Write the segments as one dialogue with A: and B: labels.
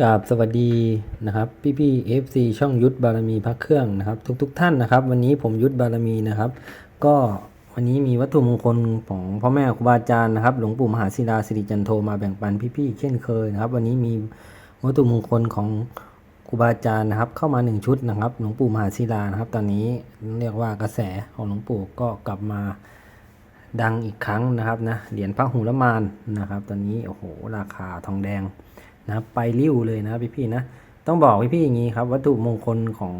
A: กราบสวัสดีนะครับพี่พี่เอฟซีช่องยุทธบารมีพระเครื่องนะครับ ทุกทุกๆท่านนะครับ วันนี้ผมยุทธบารมีนะครับ ก็วันนี้มีวัตถุมงคลของพ่อแม่ครูบาอาจารย์นะครับ หลวงปู่มหาศิลาสิริจันโทมาแบ่งปันพี่พี่เช่นเคยนะครับ วันนี้มีวัตถุมงคลของครูบาอาจารย์นะครับ เข้ามาหนึ่งชุดนะครับ หลวงปู่มหาศิลานะครับ ตอนนี้เรียกว่ากระแสของหลวงปู่ก็กลับมาดังอีกครั้งนะครับนะเหรียญพระหูละมานนะครับ ตอนนี้โอ้โหราคาทองแดง นะไปริ้วเลยนะครับพี่ๆนะต้องบอกพี่ๆอย่างนี้ครับ วัตถุมงคลของ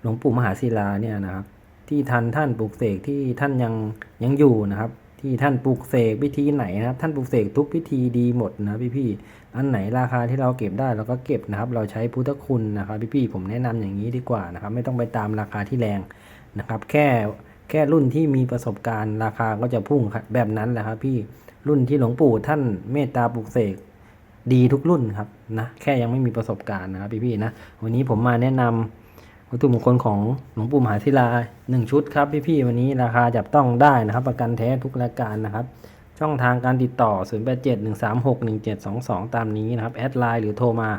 A: หลวงปู่มหาศิลาเนี่ยนะครับ ที่ท่านท่านปลูกเสกที่ท่านยังยังอยู่นะครับ ที่ท่านปลูกเสกพิธีไหนนะครับ ท่านปลูกเสกทุกพิธีดีหมดนะพี่ๆอันไหนราคาที่เราเก็บได้เราก็เก็บนะครับ เราใช้พุทธคุณนะครับพี่ๆผมแนะนำอย่างนี้ดีกว่านะครับ ไม่ต้องไปตามราคาที่แรงนะครับ แค่แค่รุ่นที่มีประสบการณ์ราคาก็จะพุ่งแบบนั้นแหละครับพี่รุ่นที่หลวงปู่ท่านเมตตาปลูกเสก ดีทุกรุ่นครับนะแค่ยังไม่มีประสบการณ์นะครับพี่ๆนะวันนี้ผมมาแนะนำวัตถุมงคลของหลวงปู่มหาศิลาหนึ่งชุดครับพี่ๆวันนี้ราคาจับต้องได้นะครับ ประกันแท้ทุกรายการนะครับ ช่องทางการติดต่อ 0871361722 ตามนี้นะครับแอดไลน์หรือโทรมา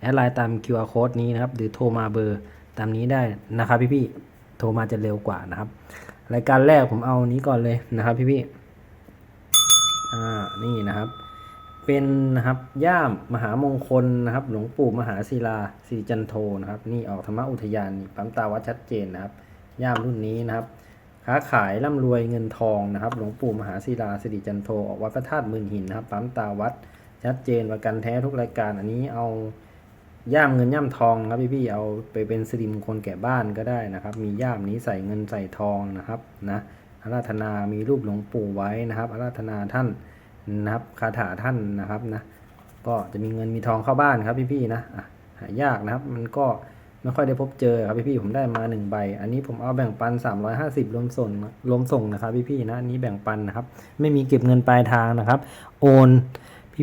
A: แอดไลน์ตาม QR code นี้นะครับหรือโทรมาเบอร์ตามนี้ได้นะครับพี่ๆโทรมาจะเร็วกว่านะครับ รายการแรกผมเอานี้ก่อนเลยนะครับพี่ๆอ่านี่นะครับ เป็นนะครับย่ามมหามงคลนะครับ หลวงปู่มหาศิลาสิริจันโทนะครับ นี่ออกธรรมอุทยานนี่ปั๊มตาวัดชัดเจนนะครับ ย่ามรุ่นนี้นะครับ ค้าขายร่ำรวยเงินทองนะครับ หลวงปู่มหาศิลาสิริจันโทออกวัดพระธาตุมื่นหินนะครับปั๊มตาวัดชัดเจนประกันแท้ทุกรายการ อันนี้เอาย่ามเงินย่ามทองนะครับพี่ๆเอาไปเป็นสิริมงคลแก่บ้านก็ได้นะครับ มีย่ามนี้ใส่เงินใส่ทองนะครับนะอาราธนามีรูปหลวงปู่ไว้นะครับอาราธนาท่าน นะครับคาถาท่านนะครับนะก็จะมีเงินมีทองเข้าบ้านครับพี่ๆนะหายากนะครับ มันก็ไม่ค่อยได้พบเจอครับพี่ๆผมได้มาหนึ่งใบ อันนี้ผมเอาแบ่งปัน 350รวมส่งรวมส่งนะครับพี่ๆนะอันนี้แบ่งปันนะครับ ไม่มีเก็บเงินปลายทางนะครับ โอน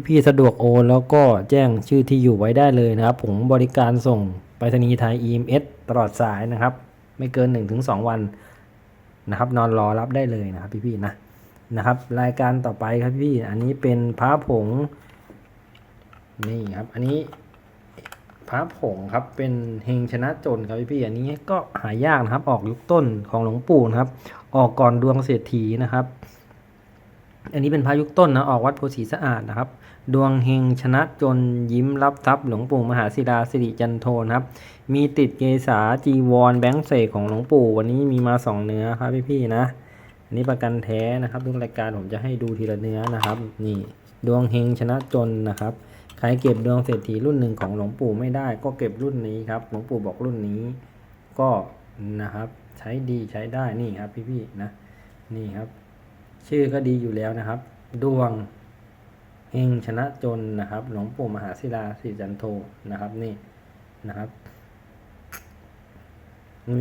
A: พี่ๆสะดวกโอนแล้วก็แจ้งชื่อที่อยู่ไว้ได้เลยนะครับ ผมบริการส่งไปรษณีย์ไทย EMS ตลอดสายนะครับ ไม่เกิน 1-2 วันนะครับ นอนรอรับได้เลยนะครับพี่ๆนะ นะครับ รายการต่อไปครับพี่ อันนี้เป็นพระผง นี่ครับ อันนี้พระผงครับ เป็นเฮงชนะจนครับพี่พี่อันนี้ก็หายากนะครับ ออกยุคต้นของหลวงปู่นะครับ ออกก่อนดวงเศรษฐีนะครับ อันนี้เป็นพระยุคต้นนะ ออกวัดโพสีสะอาดนะครับ ดวงเฮงชนะจนยิ้มรับทรัพย์หลวงปู่มหาศิลาสิริจันโทนะครับ มีติดเกษาจีวรแบงค์เสกของหลวงปู่ วันนี้มีมาสองเนื้อครับพี่พี่ๆนะ อันนี้ประกันแท้นะครับทุกรายการผมจะให้ดูทีละเนื้อนะครับ นี่ดวงเฮงชนะจนนะครับ ใครเก็บดวงเศรษฐีรุ่นหนึ่งของหลวงปู่ไม่ได้ ก็เก็บรุ่นนี้ครับหลวงปู่บอกรุ่นนี้ ก็นะครับใช้ดีใช้ได้นี่ครับพี่ๆนะนี่ครับ ชื่อก็ดีอยู่แล้วนะครับ ดวงเฮงชนะจนนะครับ หลวงปู่มหาศิลาสิริจันโทนะครับนี่นะครับ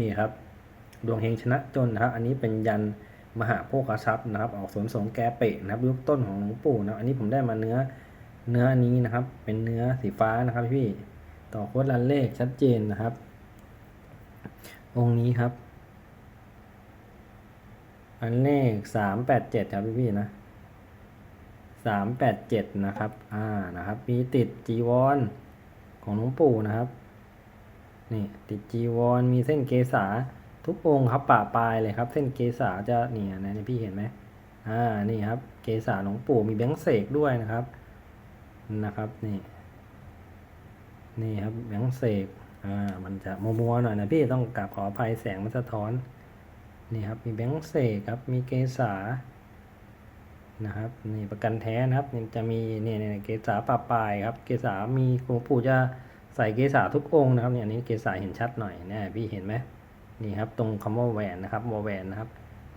A: นี่ครับ ดวงเฮงชนะจนนะครับ อันนี้เป็นยัน มหาโภคทรัพย์นะครับ ออกสวนสงแกเปะนะครับยุคต้นของหลวงปู่นะครับอันนี้ผมได้มาเนื้อเนื้ออันนี้นะครับ เป็นเนื้อสีฟ้านะครับพี่ ต่อโคตรลันเลขชัดเจนนะครับ องค์นี้ครับ อันเลขสามแปดเจ็ดครับพี่พี่นะสามแปดเจ็ดนะครับ อ่านะครับ มีติดจีวรของหลวงปู่นะครับ นี่ติดจีวรมีเส้นเกษา ทุกองค์ครับป่าปลายเลยครับ เส้นเกษาจะเนี่ยนะนี่พี่เห็นไหมอ่านี่ครับ เกษาหลวงปู่มีแบงค์เสกด้วยนะครับนะครับนี่นี่ครับแบงค์เสกอ่ามันจะมัวๆหน่อยนะพี่ต้องกราบขออภัยแสงมันสะท้อนนี่ครับมีแบงค์เสกครับมีเกษานะครับนี่ประกันแท้นะครับจะมีเนี่ยเนี่ยเกษาป่าปลายครับ เกษามีหลวงปู่จะใส่เกษาทุกองค์นะครับเนี่ยอันนี้เกษาเห็นชัดหน่อยนี่ยพี่เห็นไหม นี่ครับตรงคำว่าแหวนนะครับวอแหวนนะครับ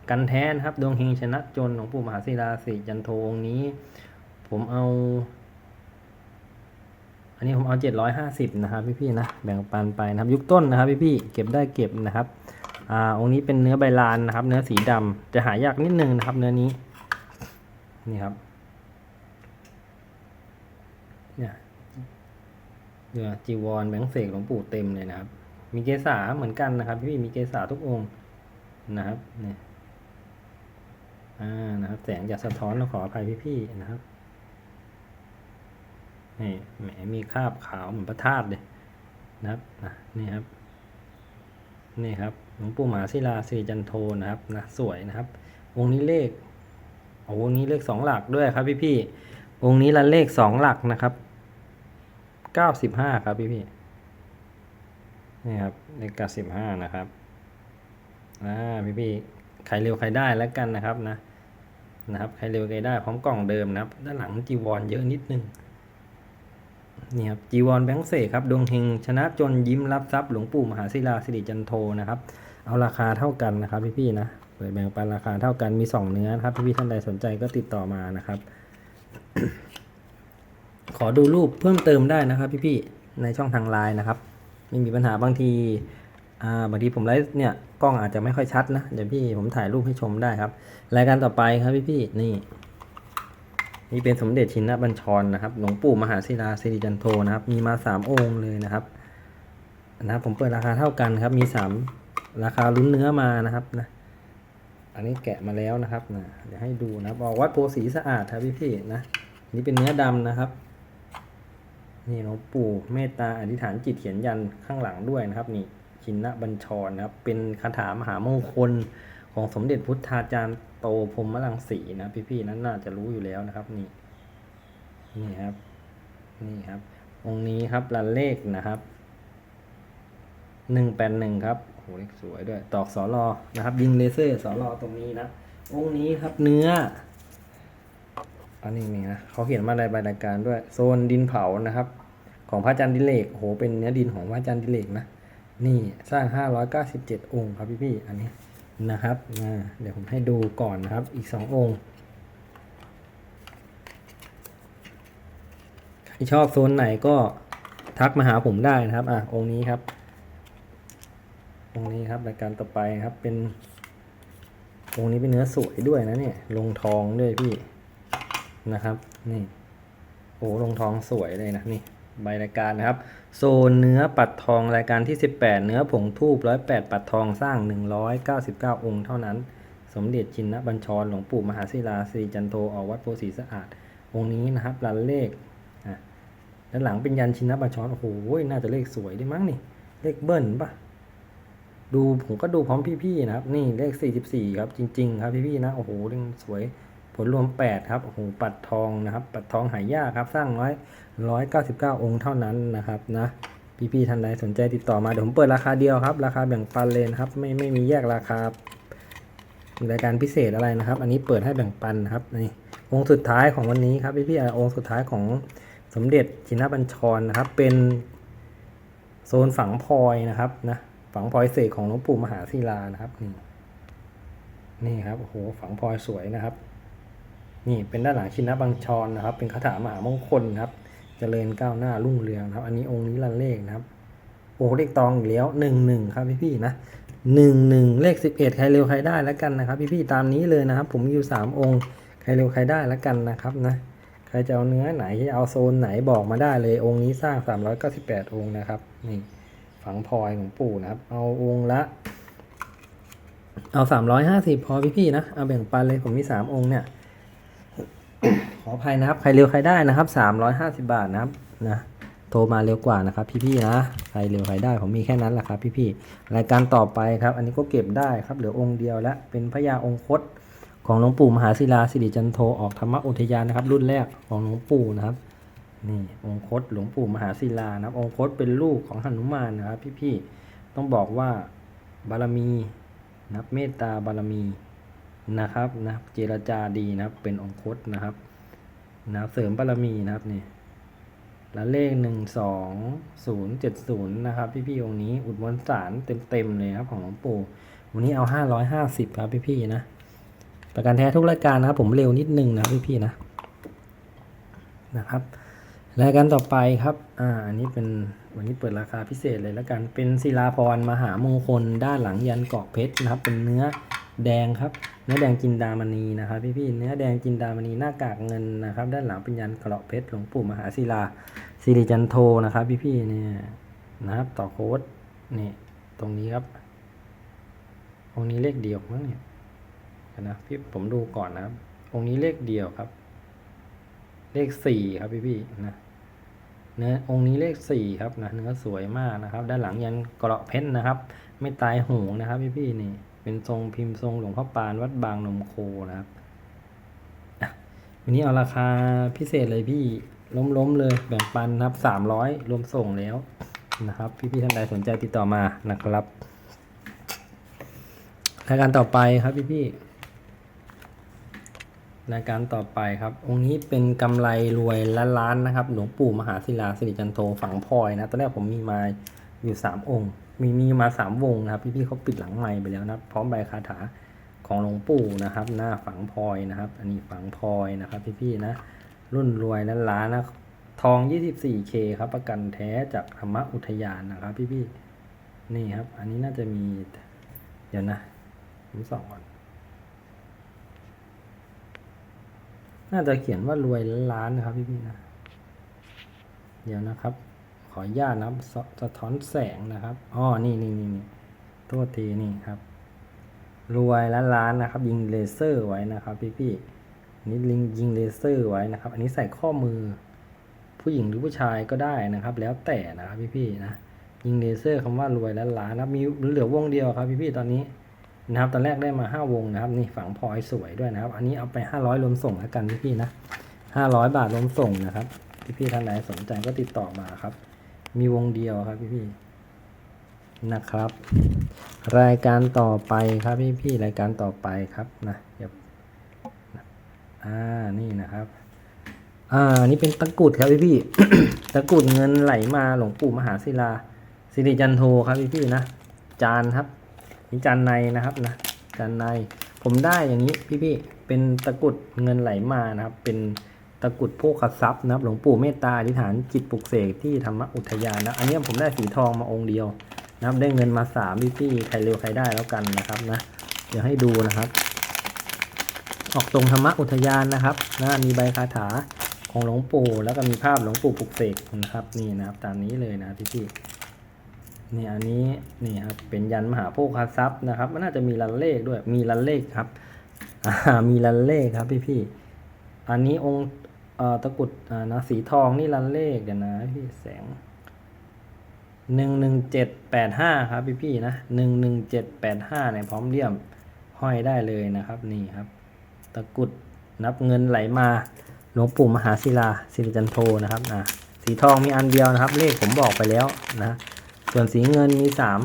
A: กันแท้นะครับดวงเฮงชนะจนหลวงปู่มหาศิลาสิจันโทองนี้ ผมเอา อันนี้ผมเอาเจ็ดร้อยห้าสิบนะครับพี่ๆนะแบ่งปันไปนะครับ ยุคต้นนะครับพี่ๆเก็บได้เก็บนะครับอ่าองค์นี้เป็นเนื้อใบลานนะครับ เนื้อสีดำจะหายากนิดนึงนะครับ เนื้อนี้นี่ครับเนี่ยเนื้อจีวรแบงค์เสกหลวงปู่เต็มเลยนะครับ มีเกษาเหมือนกันนะครับ พี่มีเกษาทุกองค์นะครับเนี่ยอ่านะครับ แสงจะสะท้อนต้องขออภัยพี่ๆนะครับนี่แหมมีคราบขาวเหมือนพระธาตุเลยนะครับนะนี่ครับนี่ครับหลวงปู่หมาศิลาสิริจันโทนะครับนะสวยนะครับ องค์นี้เลขโอ้องค์นี้เลขสองหลักด้วยครับพี่พี่ๆองค์นี้ละเลขสองหลักนะครับเก้าสิบห้าครับพี่พี่ๆ นี่ครับเลขกาสิบห้านะครับอ่าพี่พี่ๆใครเร็วใครได้แล้วกันนะครับนะนะครับใครเร็วใครได้พร้อมกล่องเดิมนะครับ ด้านหลังจีวรเยอะนิดนึงนี่ครับจีวรแบงค์เสกครับดวงเฮงชนะจนยิ้มรับทรัพย์หลวงปู่มหาศิลาสิริจันโทนะครับ เอาราคาเท่ากันนะครับพี่ๆนะเปิดแบ่งปันราคาเท่ากันมีสองเนื้อนะครับพี่ๆท่านใดสนใจก็ติดต่อมานะครับ ขอดูรูปเพิ่มเติมได้นะครับพี่ๆในช่องทางไลน์นะครับ ไม่มีปัญหาบางทีอ่าบางทีผมไลฟ์เนี่ยกล้องอาจจะไม่ค่อยชัดนะเดี๋ยวพี่ผมถ่ายรูปให้ชมได้ครับรายการต่อไปครับพี่ๆนี่นี่เป็นสมเด็จชินบัญชรนะครับหลวงปู่มหาศิลาสิริจันโทนะครับ มีมาสามองค์เลยนะครับนะครับผมเปิดราคาเท่ากันครับมีสามราคาลุ้นเนื้อมานะครับนะอันนี้แกะมาแล้วนะครับนะเดี๋ยวให้ดูนะครับออกวัดโพสีสะอาดครับพี่พี่ๆนะนี่เป็นเนื้อดำนะครับ นี่หลวงปู่เมตตาอธิษฐานจิตเขียนยันข้างหลังด้วยนะครับ นี่ชินบัญชรนะครับ เป็นคาถามหามงคลของสมเด็จพุทธาจารย์โตพรหมลังสีนะพี่ๆนั้นน่าจะรู้อยู่แล้วนะครับ นี่นี่ครับ นี่ครับ องค์นี้ครับรันเลขนะครับหนึ่งแปดหนึ่งครับโอ้โหเลขสวยด้วย ตอกสอรอนะครับ ยิงเลเซอร์สอรอตรงนี้นะองค์นี้ครับเนื้อ อันนี้นี่นะเขาเขียนมาในใบรายการด้วย โซนดินเผานะครับ ของพระอาจารย์ดิเลกโหเป็นเนื้อดินของพระอาจารย์ดิเลกนะนี่สร้าง 597 องค์ครับพี่ๆอันนี้นะครับอ่าเดี๋ยวผมให้ดูก่อนนะครับ อีก 2 องค์ใครชอบโซนไหนก็ทักมาหาผมได้นะครับ อะ องค์นี้ครับ องค์นี้ครับรายการต่อไปครับเป็น องค์นี้เป็นเนื้อสวยด้วยนะเนี่ย ลงทองด้วยพี่ นะครับ นี่โอ้ลงทองสวยเลยนะนี่ใบรายการนะครับ โซนเนื้อปัดทองรายการที่ 18 เนื้อผงทูบ108 ปัดทองสร้าง 199 องค์เท่านั้น สมเด็จชินบัญชรหลวงปู่มหาศิลาสิริจันโทออกวัดโพสีสะอาด องค์นี้นะครับรันเลขอะด้านหลังเป็นยันชินบัญชรโอ้โหน่าจะเลขสวยได้มั้งนี่ เลขเบิ้ลปะดูผมก็ดูพร้อมพี่ๆนะครับ นี่เลข 44 ครับจริง ๆ ครับพี่ๆนะโอ้โหเลขสวย ผลรวม 8 ครับโอ้โหปัดทองนะครับ ปัดทองหายากครับ สร้างร้อยร้อยเก้าสิบเก้าองค์เท่านั้นนะครับนะพี่ๆท่านใดสนใจติดต่อมาเดี๋ยวผมเปิดราคาเดียวครับ ราคาแบ่งปันเลยครับ ไม่ไม่มีแยกราคารายการพิเศษอะไรนะครับ อันนี้เปิดให้แบ่งปันนะครับนี่องค์สุดท้ายของวันนี้ครับพี่ๆองค์สุดท้ายของสมเด็จชินบัญชรนะครับ เป็นโซนฝังพลอยนะครับนะฝังพลอยเสกของหลวงปู่มหาศิลานะครับนี่นี่ครับโอ้โหฝังพลอยสวยนะครับ นี่เป็นด้านหลังชินบัญชรนะครับ เป็นคาถามหามงคลครับเจริญก้าวหน้ารุ่งเรืองครับ อันนี้องค์นี้ลันเลขนะครับ โอ้เลขตองอีกแล้วหนึ่งหนึ่งครับพี่พี่นะหนึ่งหนึ่งเลขสิบเอ็ดใครเร็วใครได้แล้วกันนะครับ พี่พี่ตามนี้เลยนะครับ ผมมีอยู่สามองค์ใครเร็วใครได้แล้วกันนะครับนะใครจะเอาเนื้อไหนเอาโซนไหนบอกมาได้เลยองค์นี้สร้าง398อยเก้าสิบแปดองค์นะครับนี่ฝังพลอยของปู่นะครับ เอาองค์ละเอา350พอพี่ๆนะเอาแบ่งปันเลยผมมี3องค์เนี่ย ขออภัยนะครับ ใครเร็วใครได้นะครับ350บาทนะครับนะโทรมาเร็วกว่านะครับ พี่ๆนะใครเร็วใครได้ผมมีแค่นั้นแหละครับ พี่ๆรายการต่อไปครับ อันนี้ก็เก็บได้ครับเหลือองค์เดียวแล้วเป็นพญาองคตของหลวงปู่มหาศิลาสิริจันโทออกธรรมอุทยานนะครับ รุ่นแรกของหลวงปู่นะครับนี่องคตหลวงปู่มหาศิลานะครับ องคตเป็นลูกของหนุมานนะครับ พี่ๆต้องบอกว่าบารมีนับเมตตาบารมี นะครับนะเจรจาดีนะครับ เป็นองคตนะครับนะเสริมบารมีนะครับนี่และเลขหนึ่งสองศูนย์เจ็ดศูนย์นะครับ พี่ๆองค์นี้อุดมวลสารเต็มๆเลยครับของหลวงปู่วันนี้เอาห้าร้อยห้าสิบครับพี่ๆนะประกันแท้ทุกรายการนะครับ ผมเร็วนิดนึงนะพี่พี่นะนะครับรายการต่อไปครับ อ่า อันนี้เป็นวันนี้เปิดราคาพิเศษเลยแล้วกัน เป็นศิลาพรมหามงคลด้านหลังยันเกาะเพชรนะครับ เป็นเนื้อ แดงครับเนื้อแดงจินดามณีนะครับพี่พี่ๆเนื้อแดงจินดามณีหน้ากากเงินนะครับ ด้านหลังเป็นยันเกราะเพชรหลวงปู่มหาศิลาสิริจันโทนะครับ พี่พี่ๆเนี่ยนะครับ ต่อโค้ดนี่ตรงนี้ครับตรงนี้เลขเดียวมั้งเนี่ยนะพี่ผมดูก่อนนะครับองนี้เลขเดียวครับ เลขสี่ครับพี่พี่ๆนะเนื้อองนี้เลขสี่ครับนะเนื้อสวยมากนะครับ ด้านหลังยันเกราะเพชรนะครับ ไม่ตายหงนะครับ พี่ๆนี่ เป็นทรงพิมพ์ทรงหลวงพ่อปานวัดบางนมโคนะครับวันนี้เอาราคาพิเศษเลยพี่ล้มๆเลยแบ่งปันนะครับสามร้อยรวมส่งแล้วนะครับ พี่ๆท่านใดสนใจติดต่อมานะครับรายการต่อไปครับพี่ๆรายการต่อไปครับ องค์นี้เป็นกำไรรวยล้านล้านนะครับ หลวงปู่มหาศิลาสิริจันโทฝังพลอยนะตอนแรกผมมีมาอยู่สามองค์ มีมีมาสามวงนะครับ พี่ๆเขาปิดหลังใหม่ไปแล้วนะพร้อมใบคาถาของหลวงปู่นะครับ หน้าฝังพลอยนะครับ อันนี้ฝังพลอยนะครับ พี่ๆนะ รุ่นรวยล้นล้านนะทอง 24K ครับ ประกันแท้จากธรรมอุทยานนะครับ พี่ๆนี่ครับ อันนี้น่าจะมี เดี๋ยวนะผมส่องก่อนน่าจะเขียนว่ารวยล้านนะครับ พี่ๆนะ เดี๋ยวนะครับ ขออนุญาตนะครับสสะท้อนแสงนะครับอ๋อนี่นี่นี่นี่โทษทีนี่ครับ รวยล้านล้านนะครับ ยิงเลเซอร์ไว้นะครับ พี่ๆนี่ลิงยิงเลเซอร์ไว้นะครับ อันนี้ใส่ข้อมือ ผู้หญิงหรือผู้ชายก็ได้นะครับ แล้วแต่นะครับพี่ๆนะยิงเลเซอร์คำว่ารวยล้านล้านนะครับมีเหลือวงเดียวครับ พี่ๆตอนนี้นะครับตอนแรกได้มาห้าวงนะครับนี่ฝังพลอยสวยด้วยนะครับ อันนี้เอาไปห้าร้อยรวมส่งแล้วกันพี่ๆนะห้าร้อยบาทรวมส่งนะครับพี่ๆท่านใดสนใจก็ติดต่อมาครับ มีวงเดียวครับพี่ๆนะครับ รายการต่อไปครับพี่ๆรายการต่อไปครับนะเดี๋ยวอ่านี่นะครับ อ่านี่เป็นตะกุดครับพี่พี่ตะกุดเงินไหลมาหลวงปู่มหาศิลาสิริจันโทครับพี่พี่นะจานครับนี่จานในนะครับนะจานในผมได้อย่างนี้พี่พี่เป็นตะกุดเงินไหลมานะครับ เป็น ตะกุดโภคทรัพย์นะครับ หลวงปู่เมตตาอธิษฐานจิตปลุกเสกที่ธรรมอุทยานนะอันนี้ผมได้สีทองมาองค์เดียวนะครับ ได้เงินมาสามพี่พี่ใครเร็วใครได้แล้วกันนะครับนะ เดี๋ยวให้ดูนะครับ ออกตรงธรรมอุทยานนะครับนะมีใบคาถาของหลวงปู่แล้วก็มีภาพหลวงปู่ปลุกเสกนะครับ นี่นะครับ ตามนี้เลยนะพี่พี่ๆนี่อันนี้นี่ครับเป็นยันมหาโภคทรัพย์นะครับ มันน่าจะมีลันเลขด้วยมีลันเลขครับอ่ามีลันเลขครับพี่พี่ๆอันนี้องค์ อ่อตะกุดอ่านะสีทองนี่ลันเลขเดี๋ยวนะพี่แสงหนึ่งหนึ่งเจ็ดแปดห้าครับพี่พี่นะหนึ่งหนึ่งเจ็ดแปดห้าเนี่ยพร้อมเลี่ยมห้อยได้เลยนะครับนี่ครับ ตะกุดนับเงินไหลมาหลวงปู่มหาศิลาสิริจันโทนะครับอะสีทองมีอันเดียวนะครับ เลขผมบอกไปแล้วนะส่วนสีเงินมีสาม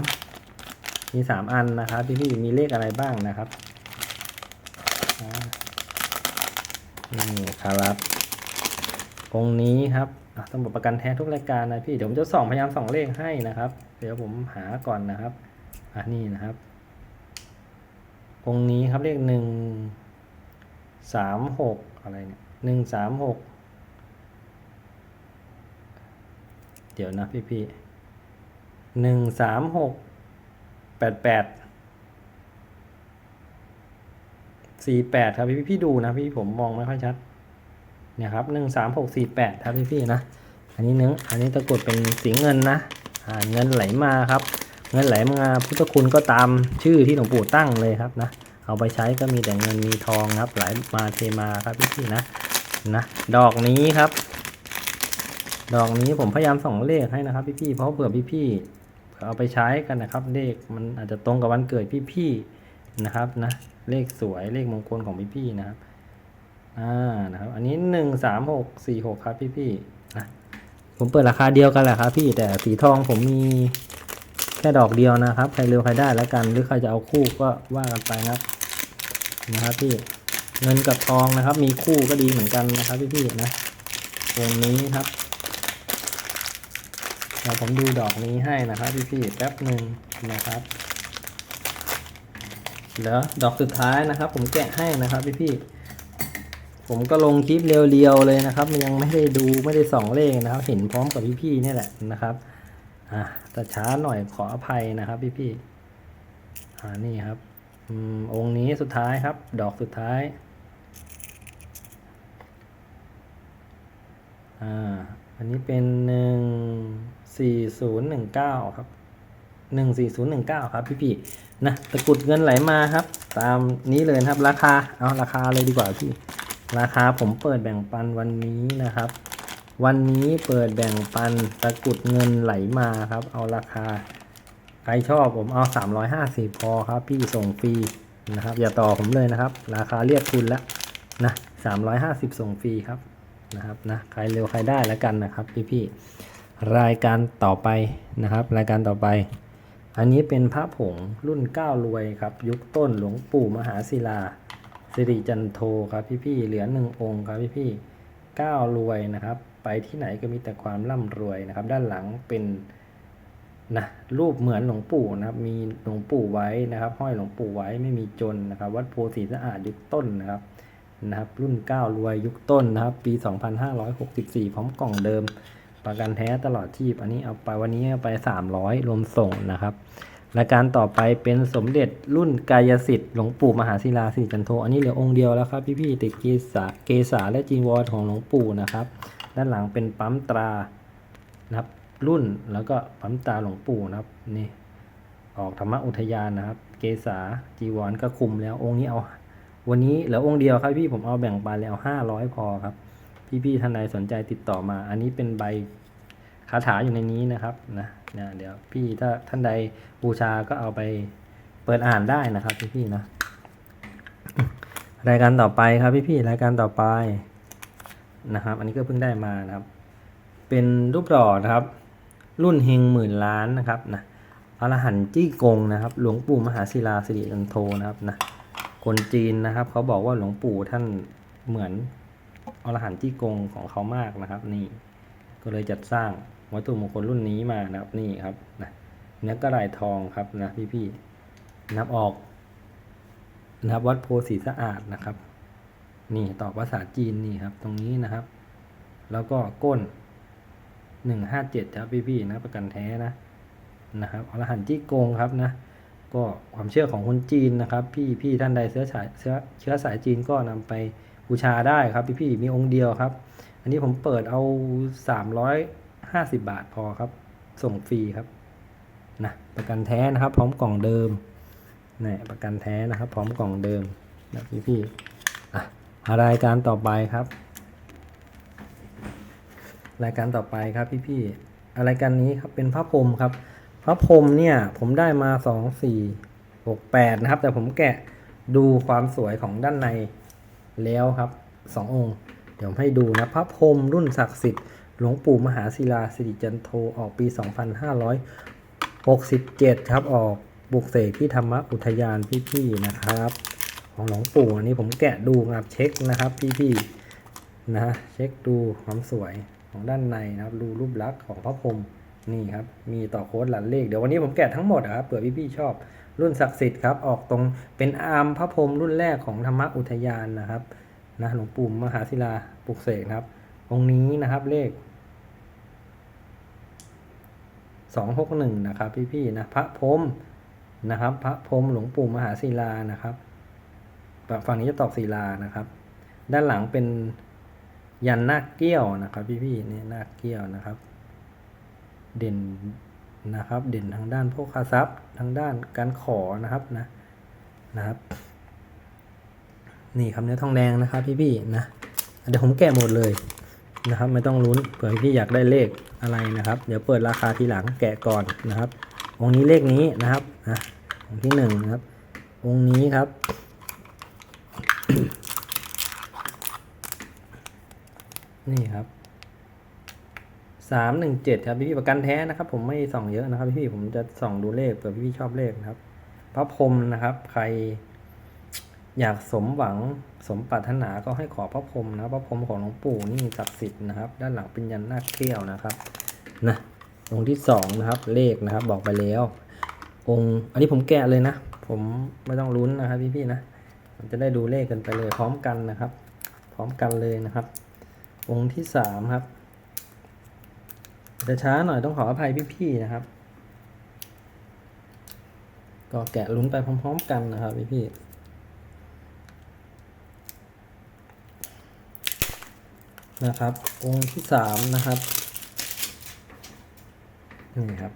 A: มีสามอันนะครับพี่พี่มีเลขอะไรบ้างนะครับนี่ครับ องนี้ครับอะต้องบอกประกันแท้ทุกรายการนะพี่เดี๋ยวผมจะส่องพยายามส่องเลขให้นะครับ เดี๋ยวผมหาก่อนนะครับอะนี่นะครับองนี้ครับเลขหนึ่งสามหกอะไรเนี่ยหนึ่งสามหกเดี๋ยวนะพี่พี่หนึ่งสามหกแปดแปดสี่แปดครับพี่พี่ดูนะพี่ผมมองไม่ค่อยชัด นี่ยครับหนึ่งสามหกสี่แปดครับพี่พี่นะ อันนี้เนื้ออันนี้ตะกรุดเป็นสีเงินนะอ่าเงินไหลมาครับ เงินไหลมาพุทธคุณก็ตามชื่อที่หลวงปู่ตั้งเลยครับนะ เอาไปใช้ก็มีแต่เงินมีทองครับ ไหลมาเทมาครับพี่พี่ๆนะนะ ดอกนี้ครับ ดอกนี้ผมพยายามส่องเลขให้นะครับพี่พี่ๆเพราะเผื่อพี่พี่ๆเอาไปใช้กันนะครับ เลขมันอาจจะตรงกับวันเกิดพี่พี่ๆนะครับนะเลขสวยเลขมงคลของพี่พี่ๆนะครับ อ่านะครับ อันนี้หนึ่งสามหกสี่หกครับพี่พี่นะผมเปิดราคาเดียวกันแหละครับพี่แต่สีทองผมมีแค่ดอกเดียวนะครับ ใครเร็วใครได้แล้วกัน หรือใครจะเอาคู่ก็ว่ากันไปนะครับ นะครับพี่เงินกับทองนะครับ มีคู่ก็ดีเหมือนกันนะครับพี่พี่นะวงนี้ครับเดี๋ยวผมดูดอกนี้ให้นะครับพี่พี่แป๊บหนึ่งนะครับแล้วดอกสุดท้ายนะครับ ผมแกะให้นะครับพี่พี่ ผมก็ลงคลิปเรียวๆเลยนะครับยังไม่ได้ดูไม่ได้ส่องเลขนะครับ เห็นพร้อมกับพี่พี่ๆนี่แหละนะครับอะแต่ช้าหน่อยขออภัยนะครับพี่พี่ๆอ่านี่ครับอืมองค์นี้สุดท้ายครับ ดอกสุดท้ายอ่าอันนี้เป็นหนึ่งสี่ศูนย์หนึ่งเก้าครับหนึ่งสี่ศูนย์หนึ่งเก้าครับพี่พี่นะตะกุดเงินไหลมาครับ ตามนี้เลยครับราคาเอาราคาเลยดีกว่าพี่ ราคาผมเปิดแบ่งปันวันนี้นะครับ วันนี้เปิดแบ่งปันตะกุดเงินไหลมาครับ เอาราคา ใครชอบผมเอา 350 พอครับ พี่ส่งฟรีนะครับ อย่าต่อผมเลยนะครับ ราคาเรียกคุณแล้วนะ 350 ส่งฟรีครับนะครับนะใครเร็วใครได้แล้วกันนะครับ พี่ๆรายการต่อไปนะครับ รายการต่อไป อันนี้เป็นพระผงรุ่นก้ารวยครับ ยุคต้นหลวงปู่มหาศิลา สิริจันโทครับพี่ๆเหรียญหนึ่งองค์ครับพี่ๆเก้ารวยนะครับ ไปที่ไหนก็มีแต่ความร่ำรวยนะครับ ด้านหลังเป็นนะรูปเหมือนหลวงปู่นะครับมีหลวงปู่ไว้นะครับ ห้อยหลวงปู่ไว้ไม่มีจนนะครับ วัดโพธิสะอาดยุคต้นนะครับนะครับ รุ่นก้ารวยยุคต้นนะครับ ปี 2564 พร้อมกล่องเดิม ประกันแท้ตลอดชีพ อันนี้เอาไปวันนี้เอาไป 300 รวมส่งนะครับ รายการต่อไปเป็นสมเด็จรุ่นกายสิทธิ์หลวงปู่มหาศิลาสิริจันโท อันนี้เหลือองค์เดียวแล้วครับพี่ๆติดเกษาเกษาและจีวรของหลวงปู่นะครับ ด้านหลังเป็นปั๊มตรานะครับรุ่นแล้วก็ปั๊มตาหลวงปู่นะครับนี่ออกธรรมอุทยานนะครับ เกษาจีวรก็คุมแล้วองค์นี้เอา วันนี้เหลือองค์เดียวครับพี่ผมเอาแบ่งปันแล้วห้าร้อยพอครับ พี่ๆท่านใดสนใจติดต่อมา อันนี้เป็นใบ คาถาอยู่ในนี้นะครับนะนะเดี๋ยวพี่ถ้าท่านใดบูชาก็เอาไปเปิดอ่านได้นะครับพี่ๆนะรายการต่อไปครับพี่ๆรายการต่อไปนะครับ อันนี้ก็เพิ่งได้มานะครับ เป็นรูปหล่อนะครับ รุ่นเฮงหมื่นล้านนะครับนะอรหันต์จี้กงนะครับ หลวงปู่มหาศิลาสิริจันโทนะครับนะคนจีนนะครับ เขาบอกว่าหลวงปู่ท่านเหมือนอรหันต์จี้กงของเขามากนะครับ นี่ก็เลยจัดสร้าง วัตถุมงคลรุ่นนี้มานะครับนี่ครับนะเนื้อกระไรทองครับนะพี่ๆนับออกนะครับวัดโพสีสะอาดนะครับ นี่ตอบภาษาจีนนี่ครับ ตรงนี้นะครับ แล้วก็ก้นหนึ่งห้าเจ็ดครับพี่ๆนะประกันแท้นะนะครับอรหันจี้กงครับนะก็ความเชื่อของคนจีนนะครับ พี่พี่ท่านใดเชื้อสายเชื้อเชื้อสายจีนก็นำไปบูชาได้ครับ พี่พี่มีองค์เดียวครับ อันนี้ผมเปิดเอาสามร้อย ห้าสิบบาทพอครับ ส่งฟรีครับนะประกันแท้นะครับ พร้อมกล่องเดิมนี่ประกันแท้นะครับ พร้อมกล่องเดิมนะพี่พี่อะรายการต่อไปครับ รายการต่อไปครับพี่พี่ๆรายการนี้ครับเป็นพระพรหมครับ พระพรหมเนี่ยผมได้มาสองสี่หกแปดนะครับ แต่ผมแกะดูความสวยของด้านในแล้วครับสององค์ เดี๋ยวผมให้ดูนะพระพรหมรุ่นศักดิ์สิทธิ์ หลวงปู่มหาศิลาสิริจันโทออกปี 2567 ครับออกบุกเสกที่ธรรมอุทยานพี่ๆนะครับ ของหลวงปู่อันนี้ผมแกะดูนะครับเช็คนะครับพี่ๆนะเช็คดูความสวยของด้านในนะครับดูรูปลักษณ์ของพระพรหมนี่ครับ มีต่อโค้ดหลันเลข เดี๋ยววันนี้ผมแกะทั้งหมดอะครับเผื่อพี่ๆชอบ รุ่นศักดิ์สิทธิ์ครับออกตรงเป็นอาร์มพระพรหมรุ่นแรกของธรรมอุทยานนะครับนะหลวงปู่มหาศิลาปลุกเสกครับองค์นี้นะครับเลข สองหกหนึ่งนะครับ พี่ๆนะพระพรมนะครับ พระพรมหลวงปู่มหาศิลานะครับฝั่งนี้จะตอบศิลานะครับ ด้านหลังเป็นยันนาคเกี้ยวนะครับ พี่ๆนี่นาคเกี้ยวนะครับ เด่นนะครับ เด่นทางด้านโภคทรัพย์ทางด้านการขอนะครับนะนะครับ นี่ครับเนื้อทองแดงนะครับ พี่ๆนะเดี๋ยวผมแกะหมดเลย นะครับ ไม่ต้องลุ้นเผื่อพี่อยากได้เลขอะไรนะครับ เดี๋ยวเปิดราคาทีหลังแกะก่อนนะครับ องค์นี้เลขนี้นะครับนะองค์ที่หนึ่งนะครับ องค์นี้ครับนี่ครับสามหนึ่งเจ็ดครับพี่ๆประกันแท้นะครับ ผมไม่ส่องเยอะนะครับ พี่ๆผมจะส่องดูเลขเผื่อพี่ๆชอบเลขนะครับพระพรหมนะครับ ใคร อยากสมหวังสมปรารถนาก็ให้ขอพระพรมนะพระพรมของหลวงปู่นี่ศักดิ์สิทธิ์นะครับ ด้านหลังเป็นยันนาคเกลี้ยวนะครับนะองค์ที่สองนะครับเลขนะครับ บอกไปแล้ว องค์อันนี้ผมแกะเลยนะ ผมไม่ต้องลุ้นนะครับพี่ๆนะมันจะได้ดูเลขกันไปเลยพร้อมกันนะครับ พร้อมกันเลยนะครับ องค์ที่สามครับจะช้าหน่อยต้องขออภัยพี่ๆนะครับ ก็แกะลุ้นไปพร้อม ๆ กันนะครับพี่ๆ นะครับ องค์ที่สามนะครับนี่ครับ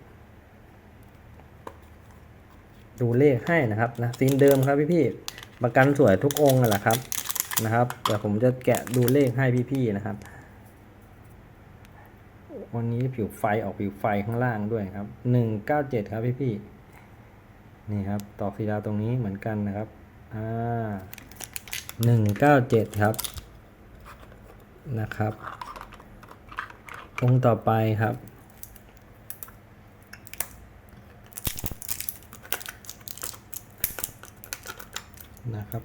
A: ดูเลขให้นะครับนะซีนเดิมครับพี่ๆประกันสวยทุกองค์แหละครับนะครับแต่ผมจะแกะดูเลขให้พี่ๆนะครับ วันนี้ผิวไฟออกผิวไฟข้างล่างด้วยครับหนึ่งเก้าเจ็ดครับพี่พี่ๆนี่ครับตอกสีดาวตรงนี้เหมือนกันนะครับอ่าหนึ่งเก้าเจ็ดครับ นะครับ องค์ต่อไปครับ นะครับ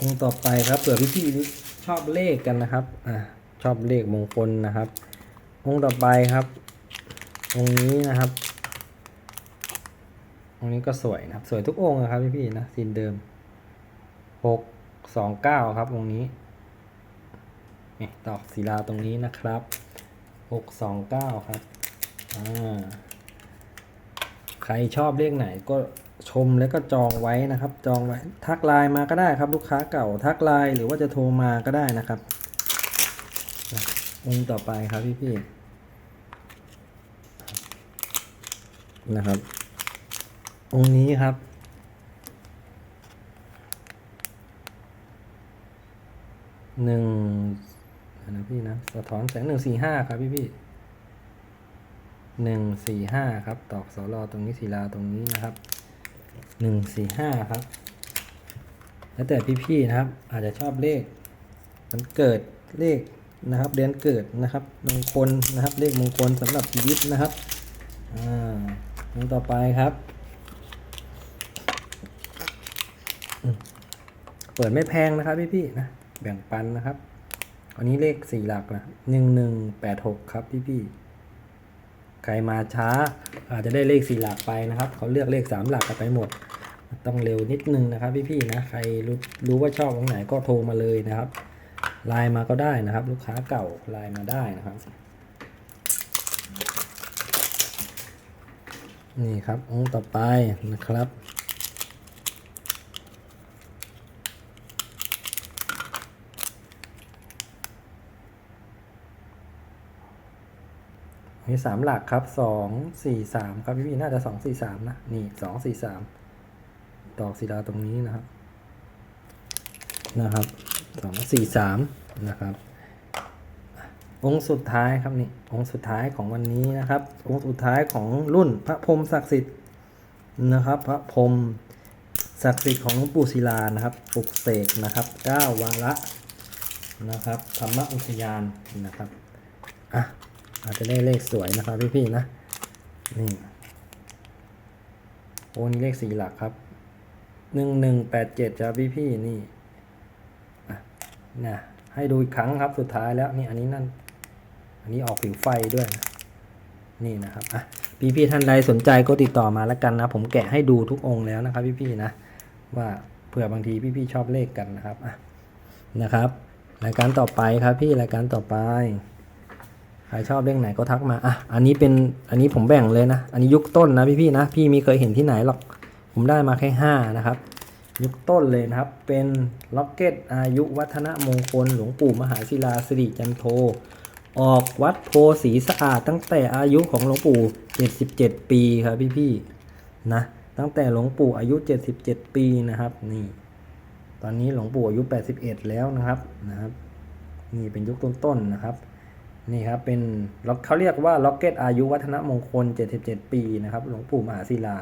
A: องค์ต่อไปครับเผื่อพี่ๆชอบเลขกันนะครับอ่าชอบเลขมงคลนะครับ องค์ต่อไปครับ องค์นี้นะครับองค์นี้ก็สวยนะครับ สวยทุกองค์นะครับพี่ๆนะสีเดิมหกสองเก้าครับองค์นี้ ตอกศิลาตรงนี้นะครับหกสองเก้าครับ อ่า ใครชอบเลขไหนก็ชมแล้วก็จองไว้นะครับ จองไว้ ทักไลน์มาก็ได้ครับ ลูกค้าเก่าทักไลน์หรือว่าจะโทรมาก็ได้นะครับ องค์ต่อไปครับพี่พี่ๆนะครับ องค์นี้ครับหนึ่ง นะพี่นะ สะท้อนแสงหนึ่งสี่ห้าครับพี่พี่หนึ่งสี่ห้าครับ ตอกสอรอตรงนี้ศิลาตรงนี้นะครับหนึ่งสี่ห้าครับ แล้วแต่พี่ๆนะครับ อาจจะชอบเลข มันเกิดเลขนะครับเดือนเกิดนะครับมงคลนะครับ เลขมงคลสำหรับชีวิตนะครับอ่าต่อไปครับเปิดไม่แพงนะครับพี่ๆนะแบ่งปันนะครับ อันนี้เลขสี่หลักนะหนึ่งหนึ่งแปดหกครับพี่ๆใครมาช้า อาจจะได้เลขสี่หลักไปนะครับ เขาเลือกเลขสามหลักกันไปหมด ต้องเร็วนิดนึงนะครับ พี่ๆนะใครรู้รู้ว่าชอบของไหนก็โทรมาเลยนะครับไลน์มาก็ได้นะครับ ลูกค้าเก่าไลน์มาได้นะครับ นี่ครับองค์ต่อไปนะครับ มีสามหลักครับสองสี่สามครับพี่พี่น่าจะสองสี่สามนะ นี่สองสี่สามตอกสีดาตรงนี้นะครับ นะครับสองสี่สามนะครับ องค์สุดท้ายครับนี่องค์สุดท้ายของวันนี้นะครับ องค์สุดท้ายของรุ่นพระพรหมศักดิ์สิทธิ์นะครับ พระพรหมศักดิ์สิทธิ์ของหลวงปู่ศิลานะครับปลุกเสกนะครับเก้าวาระนะครับธรรมอุทยานนะครับอะ อาจจะได้เลขสวยนะครับพี่ๆนะ นี่โอ้นี่เลขสี่หลักครับหนึ่งหนึ่งแปดเจ็ดจ้าพี่ๆนี่อ่นะให้ดูอีกครั้งครับสุดท้ายแล้วนี่อันนี้นั่น อันนี้ออกผิวไฟด้วยนะนี่นะครับอะพี่ๆท่านใดสนใจก็ติดต่อมาแล้วกันนะ ผมแกะให้ดูทุกองค์แล้วนะครับ พี่ๆนะ ว่าเผื่อบางทีพี่ๆชอบเลขกันนะครับอะนะครับ รายการต่อไปครับพี่รายการต่อไป ใครชอบเลขไหนก็ทักมาอะอันนี้เป็นอันนี้ผมแบ่งเลยนะ อันนี้ยุคต้นนะพี่ๆนะ พี่มีเคยเห็นที่ไหนหรอก ผมได้มาแค่ห้านะครับ ยุคต้นเลยนะครับ เป็นล็อกเก็ตอายุวัฒนมงคลหลวงปู่มหาศิลาสิริจันโท ออกวัดโพสีสะอาดตั้งแต่อายุของหลวงปู่77 ปีครับพี่ๆนะตั้งแต่หลวงปู่อายุ 77 ปีนะครับนี่ตอนนี้หลวงปู่อายุ 81 แล้วนะครับนะครับ นี่เป็นยุคต้นๆนะครับ นี่ครับเป็นเขาเรียกว่าล็อกเก็ตอายุวัฒนมงคล 77 ปีนะครับหลวงปู่มหาศิลา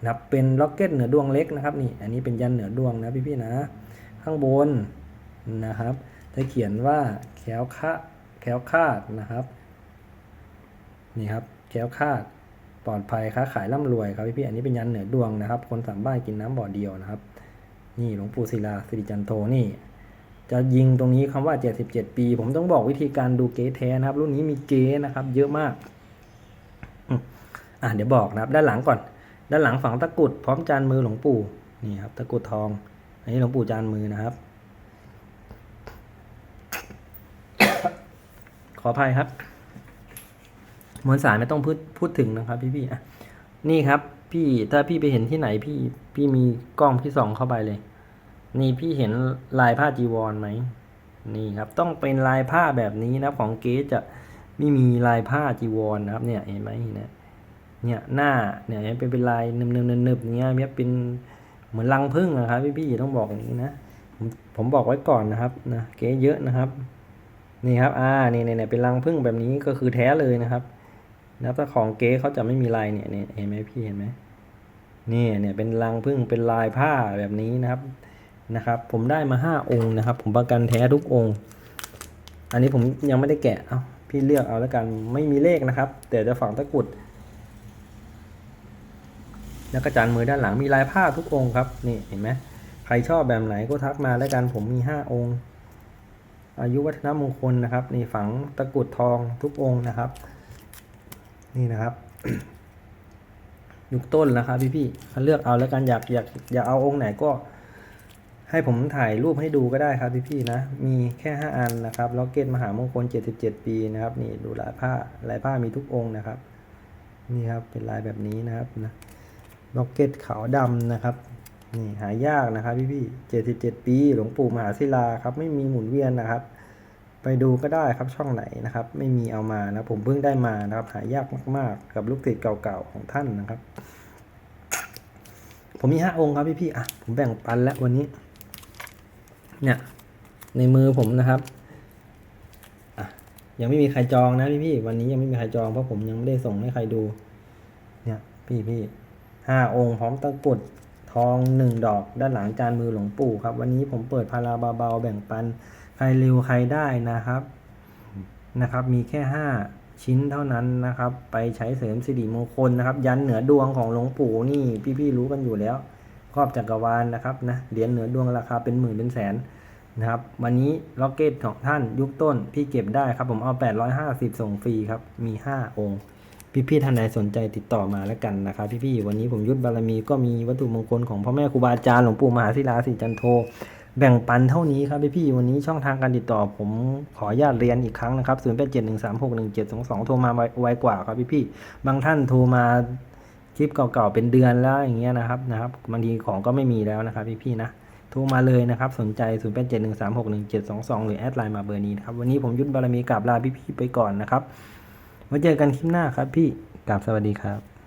A: นะครับเป็นล็อกเก็ตเหนือดวงเล็กนะครับนี่อันนี้เป็นยันเหนือดวงนะพี่ๆนะ ข้างบนนะครับจะเขียนว่าแคล้วคาแคล้วคาดนะครับนี่ครับแคล้วคาดปลอดภัยค้าขายร่ำรวยครับพี่ๆอันนี้เป็นยันเหนือดวงนะครับ คนสามบ้านกินน้ำบ่อเดียวนะครับ นี่หลวงปู่ศิลาสิริจันโทนี่ จะยิงตรงนี้คำว่า 77 ปี ผมต้องบอกวิธีการดูเก๊แท้นะครับ รุ่นนี้มีเก๊นะครับ เยอะมากอะเดี๋ยวบอกนะครับ ด้านหลังก่อน ด้านหลังฝังตะกรุดพร้อมจานมือหลวงปู่นี่ครับตะกรุดทอง อันนี้หลวงปู่จานมือนะครับ ขออภัยครับมวลสารไม่ต้องพูดพูดถึงนะครับ พี่พี่ๆอะนี่ครับ พี่ถ้าพี่ไปเห็นที่ไหนพี่พี่มีกล้องพี่ส่องเข้าไปเลย นี่พี่เห็นลายผ้าจีวรไหมนี่ครับต้องเป็นลายผ้าแบบนี้นะของเกสจะไม่มีลายผ้าจีวรนะครับ เนี่ยเห็นไหมเนี่ยเนี่ยหน้าเนี่ยเป็นเป็นลายเนิบเนิบเนิบๆเนี้ยเนี่ยเป็นเหมือนรังผึ้งนะครับพี่พี่ต้องบอกอย่างนี้นะผมผมบอกไว้ก่อนนะครับนะเกสเยอะนะครับ นี่ครับอ่านี่เนี่ยเป็นรังผึ้งแบบนี้ก็คือแท้เลยนะครับนะถ้าของเก๊เขาจะไม่มีลายเนี่ยเนี่ยเห็นไหมพี่เห็นไหมนี่เนี่ยเป็นรังผึ้งเป็นลายผ้าแบบนี้นะครับ นะครับ ผมได้มาห้าองค์นะครับ ผมประกันแท้ทุกองค์ อันนี้ผมยังไม่ได้แกะเอาพี่เลือกเอาแล้วกันไม่มีเลขนะครับแต่จะฝังตะกุด แล้วก็จานมือด้านหลังมีลายผ้าทุกองค์ครับนี่เห็นไหมใครชอบแบบไหนก็ทักมาแล้วกันผมมีห้าองค์ อายุวัฒนมงคลนะครับ นี่ฝังตะกุดทองทุกองค์นะครับ นี่นะครับยุคต้นนะครับพี่พี่ๆเลือกเอาแล้วกันอยากอยากอยากเอาองค์ไหนก็ ให้ผมถ่ายรูปให้ดูก็ได้ครับพี่ๆนะ มีแค่ห้าอันนะครับล็อกเก็ตมหามงคลเจ็ดสิบเจ็ดปีนะครับ นี่ดูลายผ้าลายผ้ามีทุกองค์นะครับ นี่ครับเป็นลายแบบนี้นะครับนะล็อกเก็ตขาวดำนะครับ นี่หายากนะครับพี่พี่เจ็ดสิบเจ็ดปี หลวงปู่มหาศิลาครับ ไม่มีหมุนเวียนนะครับ ไปดูก็ได้ครับช่องไหนนะครับ ไม่มีเอามานะผมเพิ่งได้มานะครับ หายากมากๆ กับลูกศิษย์เก่าๆของท่านนะครับ ผมมีห้าองค์ครับพี่ๆอะผมแบ่งปันแล้ววันนี้ เนี่ยในมือผมนะครับยังไม่มีใครจองนะพี่พี่วันนี้ยังไม่มีใครจองเพราะผมยังไม่ได้ส่งให้ใครดู เนี่ย พี่พี่ห้าองค์พร้อมตะกรุดทองหนึ่งดอกด้านหลังจานมือหลวงปู่ครับ วันนี้ผมเปิดพาราเบาๆแบ่งปัน ใครเร็วใครได้นะครับนะครับ มีแค่ห้าชิ้นเท่านั้นนะครับ ไปใช้เสริมสิริมงคลนะครับ ยันเหนือดวงของหลวงปู่นี่พี่ๆรู้กันอยู่แล้ว ครอบจักรวาลนะครับนะเหรียญเหนือดวงราคาเป็นหมื่นเป็นแสนนะครับวันนี้ล็อกเก็ตของท่านยุคต้นพี่เก็บได้ครับผมเอา 850 ส่งฟรีครับ มี 5 องค์ พี่ๆท่านใดสนใจติดต่อมาแล้วกันนะครับ พี่ๆวันนี้ผมยุทธบารมีก็มีวัตถุมงคลของพ่อแม่ครูบาอาจารย์หลวงปู่มหาศิลาสิจันโท แบ่งปันเท่านี้ครับพี่ๆวันนี้ช่องทางการติดต่อผมขออนุญาตเรียนอีกครั้งนะครับ 0 8 7 1 3 6 1 7 2 2 โทรมาไวไวกว่าครับพี่ๆบางท่านโทรมา ลิปเก่าๆเป็นเดือนแล้วอย่างเงี้ยนะครับนะครับบางทีของก็ไม่มีแล้วนะครับพี่ๆนะโทรมาเลยนะครับสนใจ 0 8 7 1 3 6 1 7 2 2 หรือแอดไลน์มาเบอร์นี้นะครับวันนี้ผมยุทธบารมีกราบลาพี่ๆไปก่อนนะครับไว้เจอกันคลิปหน้าครับพี่กราบสวัสดีครับ